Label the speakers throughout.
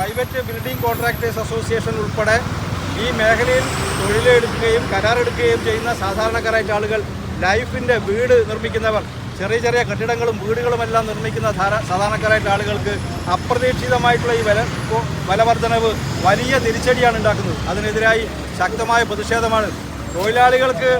Speaker 1: Private building contractors association ഉൾപ്പെടെ ഈ മേഖലയിൽ തൊഴിലെടുക്കുകയും കരാറെടുക്കുകയും ചെയ്യുന്ന സാധാരണക്കാരായിട്ട് ആളുകൾ ലൈഫിന്റെ വീട് നിർമ്മിക്കുന്നവർ ചെറിയ ചെറിയ കെട്ടിടങ്ങളും വീടുകളുമെല്ലാം നിർമ്മിക്കുന്ന ധാരാ സാധാരണക്കാരായിട്ട് ആളുകൾക്ക് അപ്രതീക്ഷിതമായിട്ടുള്ള ഈ വില വിലവർദ്ധനവ് വലിയ തിരിച്ചടിയാണ് ഉണ്ടാക്കുന്നത്. അതിനെതിരായി ശക്തമായ പ്രതിഷേധമാണ്. തൊഴിലാളികൾക്ക്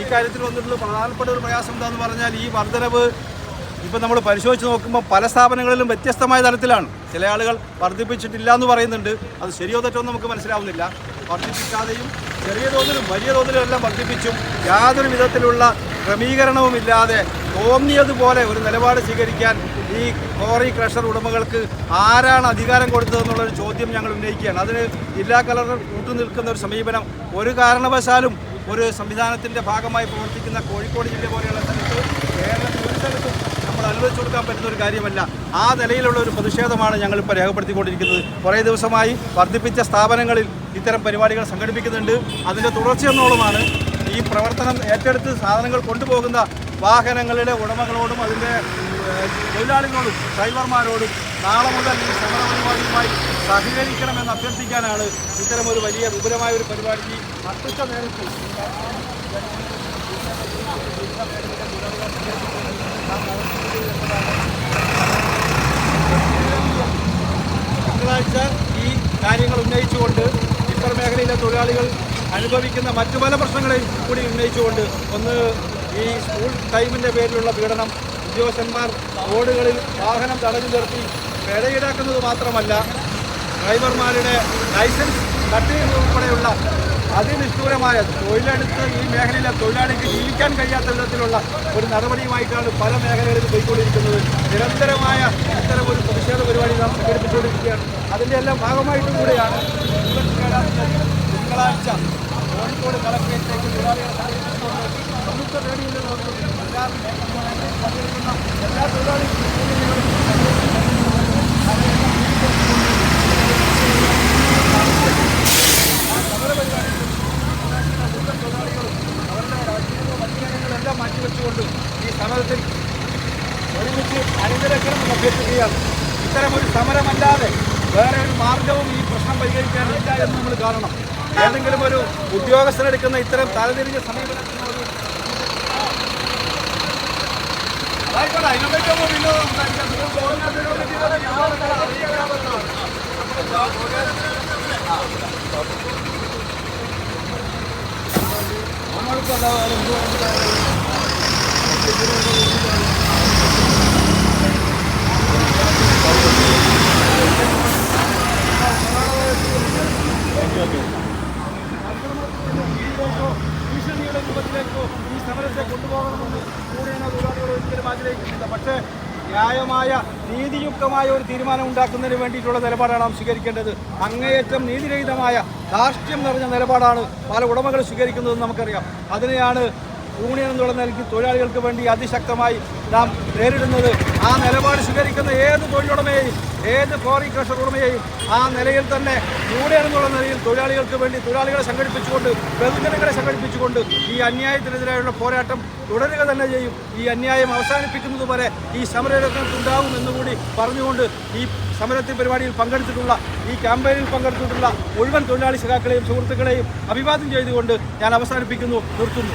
Speaker 1: ഈ കാര്യത്തിൽ വന്നിട്ടുള്ള പ്രധാനപ്പെട്ട ഒരു പ്രയാസം എന്താണെന്ന് പറഞ്ഞാൽ ഈ വർധനവ് ഇപ്പം നമ്മൾ പരിശോധിച്ച് നോക്കുമ്പോൾ പല സ്ഥാപനങ്ങളിലും വ്യത്യസ്തമായ തരത്തിലാണ്. ചില ആളുകൾ വർദ്ധിപ്പിച്ചിട്ടില്ല എന്ന് പറയുന്നുണ്ട്. അത് ശരിയോ തെറ്റോ നമുക്ക് മനസ്സിലാവുന്നില്ല. വർദ്ധിപ്പിക്കാതെയും ചെറിയ തോതിലും വലിയ തോതിലും എല്ലാം വർദ്ധിപ്പിച്ചും യാതൊരു വിധത്തിലുള്ള ക്രമീകരണവും ഇല്ലാതെ തോന്നിയതുപോലെ ഒരു നിലപാട് സ്വീകരിക്കാൻ ഈ കോറി ക്രഷർ ഉടമകൾക്ക് ആരാണ് അധികാരം കൊടുത്തതെന്നുള്ളൊരു ചോദ്യം ഞങ്ങൾ ഉന്നയിക്കുകയാണ്. അതിന് ജില്ലാ കളക്ടർ കൂട്ടുനിൽക്കുന്ന ഒരു സമീപനം ഒരു കാരണവശാലും ഒരു സംവിധാനത്തിന്റെ ഭാഗമായി പ്രവർത്തിക്കുന്ന കോഴിക്കോട് ജില്ല പോലെയുള്ള സ്ഥലത്ത് കേരളത്തിൽ ഒരു സ്ഥലത്തും അനുവദിച്ചു കൊടുക്കാൻ പറ്റുന്ന ഒരു കാര്യമല്ല. ആ നിലയിലുള്ള ഒരു പ്രതിഷേധമാണ് ഞങ്ങൾ ഇപ്പോൾ രേഖപ്പെടുത്തിക്കൊണ്ടിരിക്കുന്നത്. കുറേ ദിവസമായി വർദ്ധിപ്പിച്ച സ്ഥാപനങ്ങളിൽ ഇത്തരം പരിപാടികൾ സംഘടിപ്പിക്കുന്നുണ്ട്. അതിന്റെ തുടർച്ചയെന്നോളമാണ് ഈ പ്രവർത്തനം ഏറ്റെടുത്ത് സാധനങ്ങൾ കൊണ്ടുപോകുന്ന വാഹനങ്ങളുടെ ഉടമകളോടും അതിന്റെ തൊഴിലാളികളോടും ഡ്രൈവർമാരോടും നാളെ മുതൽ ഈ സമര പരിപാടിയുമായി സഹകരിക്കണമെന്ന് അഭ്യർത്ഥിക്കാനാണ് ഇത്തരം ഒരു വലിയ വിപുലമായ ഒരു പരിപാടിക്ക് അത്യുച്ച നേരത്തിൽ തിങ്കളാഴ്ച ഈ കാര്യങ്ങൾ ഉന്നയിച്ചുകൊണ്ട് ഇത്തരം മേഖലയിലെ തൊഴിലാളികൾ അനുഭവിക്കുന്ന മറ്റു പല പ്രശ്നങ്ങളെയും കൂടി ഉന്നയിച്ചുകൊണ്ട് ഒന്ന് ഈ സ്കൂൾ ടൈമിന്റെ പേരിലുള്ള പീഡനം ഉദ്യോഗസ്ഥന്മാർ റോഡുകളിൽ വാഹനം തടഞ്ഞു നിർത്തി പിഴ ഈടാക്കുന്നത് മാത്രമല്ല ഡ്രൈവർമാരുടെ ലൈസൻസ് കട്ട് ചെയ്യുന്നത് ഉൾപ്പെടെയുള്ള അതിനിഷ്ഠൂരമായ തൊഴിലെടുത്ത് ഈ മേഖലയിലെ തൊഴിലാളിക്ക് ജീവിക്കാൻ കഴിയാത്ത വിധത്തിലുള്ള ഒരു നടപടിയുമായിട്ടാണ് പല മേഖലകളിലും പോയിക്കൊണ്ടിരിക്കുന്നത്. നിരന്തരമായ ഇത്തരം ഒരു പ്രതിഷേധ പരിപാടി നാം സംഘടിപ്പിച്ചുകൊണ്ടിരിക്കുകയാണ്. അതിന്റെ എല്ലാം ഭാഗമായിട്ടും കൂടെയാണ് തിങ്കളാഴ്ച കോഴിക്കോട് കളക്ടറേറ്റിലേക്ക് തൊഴിലാളികളെ സംഘടിപ്പിച്ചുകൊണ്ട് സംയുക്ത റേഡിയോയിൽ എല്ലാ പങ്കെടുക്കുന്ന എല്ലാ തൊഴിലാളികളും എല്ലാം മാറ്റിവെച്ചുകൊണ്ട് ഈ സമരത്തിൽ ഒരുമിച്ച് അണിനിരക്കണമെന്ന് അഭ്യർത്ഥിക്കുകയാണ് ഇത്തരം ഒരു സമരമല്ലാതെ വേറെ ഒരു മാർഗവും ഈ പ്രശ്നം പരിഹരിക്കാനില്ല എന്ന് നമ്മൾ കാണണം ഏതെങ്കിലും ഒരു ഉദ്യോഗസ്ഥരെടുക്കുന്ന ഇത്തരം തലതിരിഞ്ഞ സമീപനത്തിന് ഒരു ആയിക്കോട്ടെ, അതിനെപ്പറ്റി ഈ സമരത്തെ കൊണ്ടുപോകണമെന്ന് കൂടിയാണ് തൊഴിലാളികൾ ഒരിക്കലും ആഗ്രഹിക്കുന്നില്ല. പക്ഷേ ന്യായമായ നീതിയുക്തമായ ഒരു തീരുമാനം ഉണ്ടാക്കുന്നതിന് വേണ്ടിയിട്ടുള്ള നിലപാടാണ് നാം സ്വീകരിക്കേണ്ടത്. അങ്ങേയറ്റം നീതിരഹിതമായ ധാർഷ്ട്യം നിറഞ്ഞ നിലപാടാണ് പല ഉടമകൾ സ്വീകരിക്കുന്നതെന്ന് നമുക്കറിയാം. അതിനെയാണ് യൂണിയൻ എന്നുള്ള നിലയ്ക്ക് തൊഴിലാളികൾക്ക് വേണ്ടി അതിശക്തമായി നാം നേരിടുന്നത്. ആ നിലപാട് സ്വീകരിക്കുന്ന ഏത് തൊഴിലുടമയെയും ഏത് ഫോറി ക്രഷർ ഉടമയെയും ആ നിലയിൽ തന്നെ യൂണിയൻ എന്നുള്ള നിലയിൽ തൊഴിലാളികൾക്ക് വേണ്ടി തൊഴിലാളികളെ സംഘടിപ്പിച്ചുകൊണ്ട് ബഹുജനങ്ങളെ സംഘടിപ്പിച്ചുകൊണ്ട് ഈ അന്യായത്തിനെതിരായുള്ള പോരാട്ടം തുടരുക തന്നെ ചെയ്യും. ഈ അന്യായം അവസാനിപ്പിക്കുന്നത് വരെ ഈ സമരരംഗത്തുണ്ടാകും എന്നുകൂടി പറഞ്ഞുകൊണ്ട് ഈ സമരത്തിൽ പരിപാടിയിൽ പങ്കെടുത്തിട്ടുള്ള ഈ ക്യാമ്പയിനിൽ പങ്കെടുത്തിട്ടുള്ള മുഴുവൻ തൊഴിലാളി സഖാക്കളെയും സുഹൃത്തുക്കളെയും അഭിവാദ്യം ചെയ്തുകൊണ്ട് ഞാൻ അവസാനിപ്പിക്കുന്നു നിർത്തുന്നു.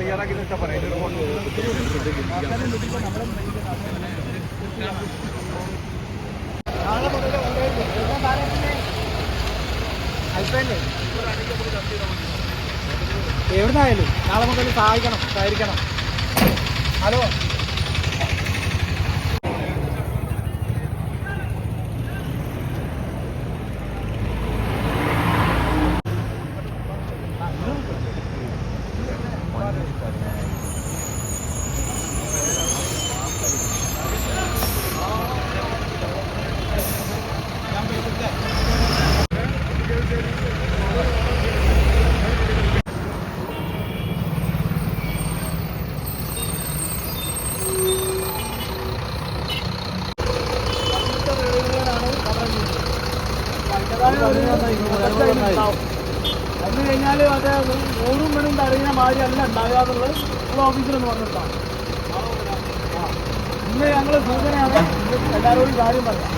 Speaker 1: തയ്യാറാക്കി നിർത്താൻ പറയാം എവിടുന്നായാലും നാളെ മുതൽ സഹായിക്കണം സഹകരിക്കണം. ഹലോ?
Speaker 2: വന്നു കഴിഞ്ഞാൽ അത് നൂറും മണി തടയുന്ന മാതിരി അല്ല ഉണ്ടാകാറുള്ളത് നമ്മൾ ഓഫീസിലൊന്ന് വന്നിട്ടാണ് ഇന്ന് ഞങ്ങൾ സൂചനയാണ് എല്ലാവരോടും കാര്യം പറയാം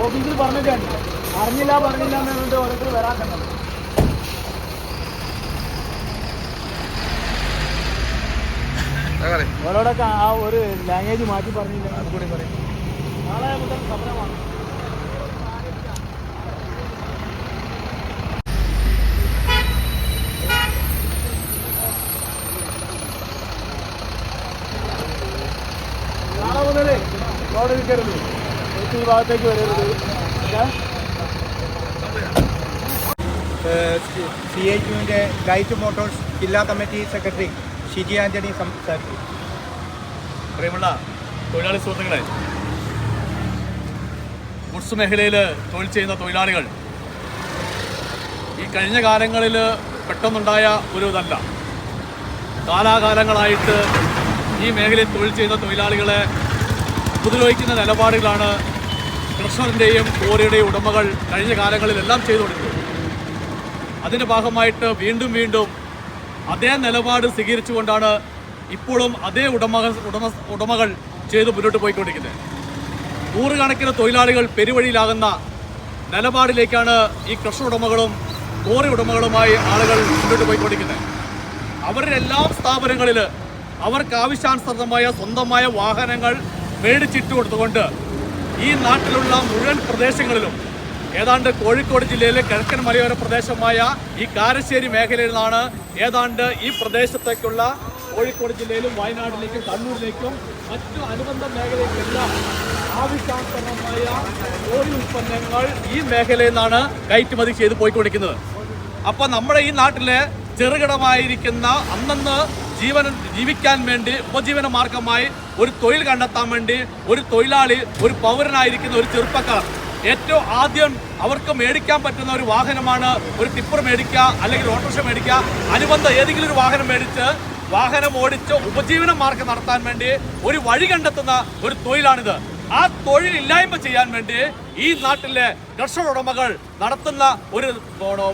Speaker 2: ഓഫീസിൽ പറഞ്ഞിട്ടുണ്ട് അറിഞ്ഞില്ല പറഞ്ഞില്ല എന്ന് പറഞ്ഞിട്ട് ഓരോരുത്തർ വരാൻ കണ്ടത് ഓരോടൊക്കെ ആ ഒരു ലാംഗ്വേജ് മാറ്റി പറഞ്ഞില്ല അതുകൂടി പറയും. നാളെ മുതൽ സമരമാണ് നാളെ മുതൽ റോഡ് നിൽക്കരുത് ഈ ഭാഗത്തേക്ക് വരരുത്?
Speaker 3: സി എച്ച് യുവിന്റെ ലൈറ്റ് മോട്ടോഴ്സ് ജില്ലാ കമ്മിറ്റി സെക്രട്ടറി ഷിജി ആന്റണി സംസാരിച്ചു
Speaker 4: പ്രിയമുള്ള തൊഴിലാളി സുഹൃത്തുക്കളെ ഗുഡ്സ് മേഖലയിൽ തൊഴിൽ ചെയ്യുന്ന തൊഴിലാളികൾ ഈ കഴിഞ്ഞ കാലങ്ങളിൽ പെട്ടെന്നുണ്ടായ ഒരു ഇതല്ല. കാലാകാലങ്ങളായിട്ട് ഈ മേഖലയിൽ തൊഴിൽ ചെയ്യുന്ന തൊഴിലാളികളെ ഉപദ്രവിക്കുന്ന നിലപാടുകളാണ് കൃഷ്ണറിന്റെയും കോറിയുടെയും ഉടമകൾ കഴിഞ്ഞ കാലങ്ങളിലെല്ലാം ചെയ്തുകൊണ്ടിരുന്നത് അതിന്റെ ഭാഗമായിട്ട് വീണ്ടും വീണ്ടും അതേ നിലപാട് സ്വീകരിച്ചുകൊണ്ടാണ് ഇപ്പോഴും അതേ ഉടമ ഉടമ ഉടമകൾ ചെയ്ത് മുന്നോട്ട് പോയിക്കൊണ്ടിരിക്കുന്നത്. നൂറുകണക്കിന് തൊഴിലാളികൾ പെരുവഴിയിലാകുന്ന നിലപാടിലേക്കാണ് ഈ കൃഷി ഉടമകളും കോറി ഉടമകളുമായി ആളുകൾ മുന്നോട്ട് പോയിക്കൊണ്ടിരിക്കുന്നത്. അവരുടെ എല്ലാ സ്ഥാപനങ്ങളിൽ അവർക്ക് ആവശ്യാനുസൃതമായ സ്വന്തമായ വാഹനങ്ങൾ മേടിച്ചിട്ട് കൊടുത്തുകൊണ്ട് ഈ നാട്ടിലുള്ള മുഴുവൻ പ്രദേശങ്ങളിലും ഏതാണ്ട് കോഴിക്കോട് ജില്ലയിലെ കിഴക്കൻ മലയോര പ്രദേശമായ ഈ കാരശ്ശേരി മേഖലയിൽ നിന്നാണ് ഏതാണ്ട് ഈ പ്രദേശത്തേക്കുള്ള കോഴിക്കോട് ജില്ലയിലും വയനാട്ടിലേക്കും കണ്ണൂരിലേക്കും മറ്റു അനുബന്ധ മേഖലയിലെല്ലാം ആവശ്യാനുസൃതമായ കോഴി ഉൽപ്പന്നങ്ങൾ ഈ മേഖലയിൽ നിന്നാണ് കയറ്റുമതി ചെയ്ത് പോയിക്കൊണ്ടിരിക്കുന്നത്. അപ്പോൾ നമ്മുടെ ഈ നാട്ടിലെ ചെറുകിടമായിരിക്കുന്ന അന്നന്ന് ജീവൻ ജീവിക്കാൻ വേണ്ടി ഉപജീവന മാർഗമായി ഒരു തൊഴിൽ കണ്ടെത്താൻ വേണ്ടി ഒരു തൊഴിലാളി ഒരു പൗരനായിരിക്കുന്ന ഒരു ചെറുപ്പക്കാർ. ഏറ്റവും ആദ്യം അവർക്ക് മേടിക്കാൻ പറ്റുന്ന ഒരു വാഹനമാണ് ഒരു ടിപ്പർ മേടിക്കുക അല്ലെങ്കിൽ ഓട്ടോറിക്ഷ മേടിക്കുക. അനുബന്ധ ഏതെങ്കിലും ഒരു വാഹനം മേടിച്ച് വാഹനം ഓടിച്ച് ഉപജീവന മാർഗം നടത്താൻ വേണ്ടി ഒരു വഴി കണ്ടെത്തുന്ന ഒരു തൊഴിലാണിത്. ആ തൊഴിലില്ലായ്മ ചെയ്യാൻ വേണ്ടി ഈ നാട്ടിലെ കർഷക ഉടമകൾ നടത്തുന്ന ഒരു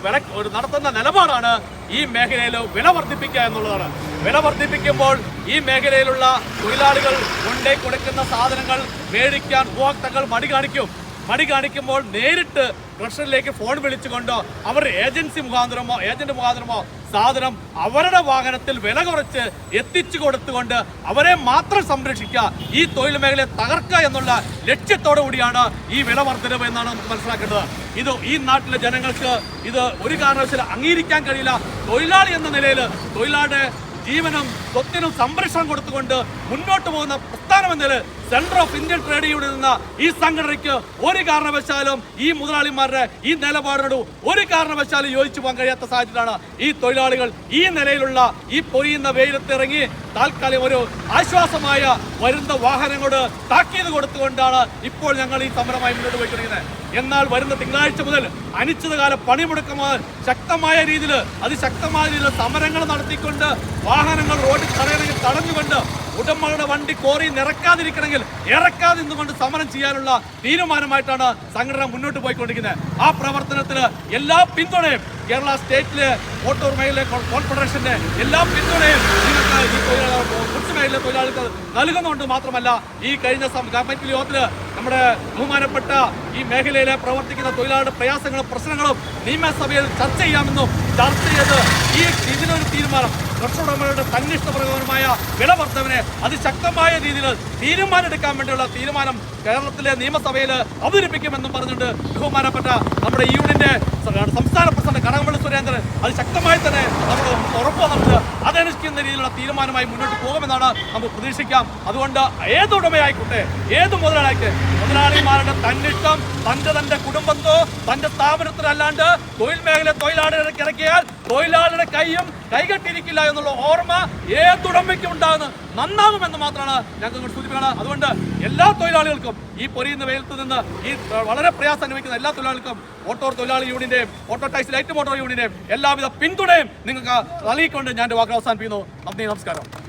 Speaker 4: വില ഒരു നടത്തുന്ന നിലപാടാണ് ഈ മേഖലയിൽ വില വർദ്ധിപ്പിക്കുക എന്നുള്ളതാണ്. വില വർദ്ധിപ്പിക്കുമ്പോൾ ഈ മേഖലയിലുള്ള തൊഴിലാളികൾ കൊണ്ടേ കൊടുക്കുന്ന സാധനങ്ങൾ മേടിക്കാൻ ഉപഭോക്താക്കൾ മടി കാണിക്കും. മടി കാണിക്കുമ്പോൾ നേരിട്ട് കർഷകരിലേക്ക് ഫോൺ വിളിച്ചുകൊണ്ടോ അവർ ഏജൻസി മുഖാന്തരമോ ഏജന്റ് മുഖാന്തരമോ സാധനം അവരുടെ വാഹനത്തിൽ വില കുറച്ച് എത്തിച്ചു കൊടുത്തുകൊണ്ട് അവരെ മാത്രം സംരക്ഷിക്കുക ഈ തൊഴിൽ മേഖലയെ തകർക്കുക എന്നുള്ള ലക്ഷ്യത്തോടു കൂടിയാണ് ഈ വില വർധനവ് എന്നാണ് നമുക്ക് മനസ്സിലാക്കേണ്ടത്. ഇത് ഈ നാട്ടിലെ ജനങ്ങൾക്ക് ഇത് ഒരു കാരണവശാലും അംഗീകരിക്കാൻ കഴിയില്ല. തൊഴിലാളി എന്ന നിലയിൽ തൊഴിലാളിയുടെ ജീവനും സ്വത്തിനും സംരക്ഷണം കൊടുത്തുകൊണ്ട് മുന്നോട്ട് പോകുന്ന പ്രസ്ഥാനം എന്ന നിലയിൽ centre of Indian trade union എന്ന ഈ സംഘടനയ്ക്ക് ഒരു കാരണവശാലും ഈ മുതലാളിമാരുടെ ഈ നിലപാടിനോട് ഒരു കാരണവശാലും യോജിച്ചു പോകാൻ കഴിയാത്ത സാഹചര്യമാണ് ഈ തൊഴിലാളികൾ ഈ നിലയിലുള്ള ഈ പൊരിയുന്ന വെയിലത്തിറങ്ങി താൽക്കാലിക ഒരു ആശ്വാസമായ വരുന്ന വാഹനങ്ങളോട് താക്കീത് കൊടുത്തുകൊണ്ടാണ് ഇപ്പോൾ ഞങ്ങൾ ഈ സമരമായി മുന്നോട്ട് പോയിക്കൊണ്ടിരിക്കുന്നത്. എന്നാൽ വരുന്ന തിങ്കളാഴ്ച മുതൽ അനിശ്ചിതകാല പണിമുടക്കമായ ശക്തമായ രീതിയിൽ അതിശക്തമായ രീതിയിൽ സമരങ്ങൾ നടത്തിക്കൊണ്ട് വാഹനങ്ങൾ റോഡിൽ തടയണമെങ്കിൽ തടഞ്ഞുകൊണ്ട് ഉടമകളുടെ വണ്ടി കോറി നിറക്കാതിരിക്കണമെങ്കിൽ ഇറക്കാതെ നിന്നുകൊണ്ട് സമരം ചെയ്യാനുള്ള തീരുമാനമായിട്ടാണ് സംഘടന മുന്നോട്ട് പോയിക്കൊണ്ടിരിക്കുന്നത്. ആ പ്രവർത്തനത്തിന് എല്ലാ പിന്തുണയും കേരള സ്റ്റേറ്റിലെ ഓട്ടോർ മേഖല കോർപ്പറേഷന്റെ എല്ലാ പിന്തുണയും നിങ്ങൾക്ക് ഈ തൊഴിലാളി ഗുഡ്സ് മേഖല തൊഴിലാളികൾ നൽകുന്നുണ്ട് മാത്രമല്ല ഈ കഴിഞ്ഞ കമ്മിറ്റി യോഗത്തിൽ നമ്മുടെ ബഹുമാനപ്പെട്ട ഈ മേഖലയിലെ പ്രവർത്തിക്കുന്ന തൊഴിലാളികളുടെ പ്രയാസങ്ങളും പ്രശ്നങ്ങളും നിയമസഭയിൽ ചർച്ച ചെയ്യാമെന്നും ചർച്ച ചെയ്ത് ഈ ഇതിനൊരു തീരുമാനം കർഷകരുടെ വില വർദ്ധവിനെ അതിശക്തമായ രീതിയിൽ തീരുമാനമെടുക്കാൻ വേണ്ടിയുള്ള തീരുമാനം കേരളത്തിലെ നിയമസഭയിൽ അവതരിപ്പിക്കുമെന്നും പറഞ്ഞുകൊണ്ട് ബഹുമാനപ്പെട്ട നമ്മുടെ യൂണിയന്റെ സംസ്ഥാന പ്രസിഡന്റ് കടകംപള്ളി സുരേന്ദ്രൻ അത് ശക്തമായി തന്നെ നമ്മൾ ഉറപ്പ് വന്നിട്ട് അതനുഷ്ഠിക്കുന്ന രീതിയിലുള്ള തീരുമാനമായി മുന്നോട്ട് പോകുമെന്നാണ് നമുക്ക് പ്രതീക്ഷിക്കാം. അതുകൊണ്ട് ഏത് ഉടമയായിക്കോട്ടെ ഏത് മുതലാളിക്ക് മുതലാളിമാരുടെ തന്നിഷ്ടം തന്റെ തന്റെ കുടുംബത്തോ തന്റെ സ്ഥാപനത്തിനല്ലാണ്ട് തൊഴിൽ മേഖല തൊഴിലാളികൾക്ക് ഇറക്കിയാൽ തൊഴിലാളിയുടെ കൈയും കൈകെട്ടിരിക്കില്ല എന്നുള്ള ഓർമ്മ ഏതുടമയ്ക്കും ഉണ്ടാകുന്ന നന്നാകുമെന്ന് മാത്രമാണ് ഞങ്ങൾ ഇങ്ങോട്ട് സൂചിപ്പിക്കുന്നത്. അതുകൊണ്ട് എല്ലാ തൊഴിലാളികൾക്കും ഈ പൊരിയുന്ന വെയിലത്ത് നിന്ന് ഈ വളരെ പ്രയാസം അനുഭവിക്കുന്ന എല്ലാ തൊഴിലാളികൾക്കും ഓട്ടോ തൊഴിലാളി യൂണിയന്റെയും ഓട്ടോ ടൈസ് ലൈറ്റ് മോട്ടോർ യൂണിയന്റെയും എല്ലാവിധ പിന്തുണയും നിങ്ങൾക്ക് നൽകിക്കൊണ്ട് ഞാൻ വാക്കുകൾ അവസാനിപ്പിക്കുന്നു. നന്ദി നമസ്കാരം.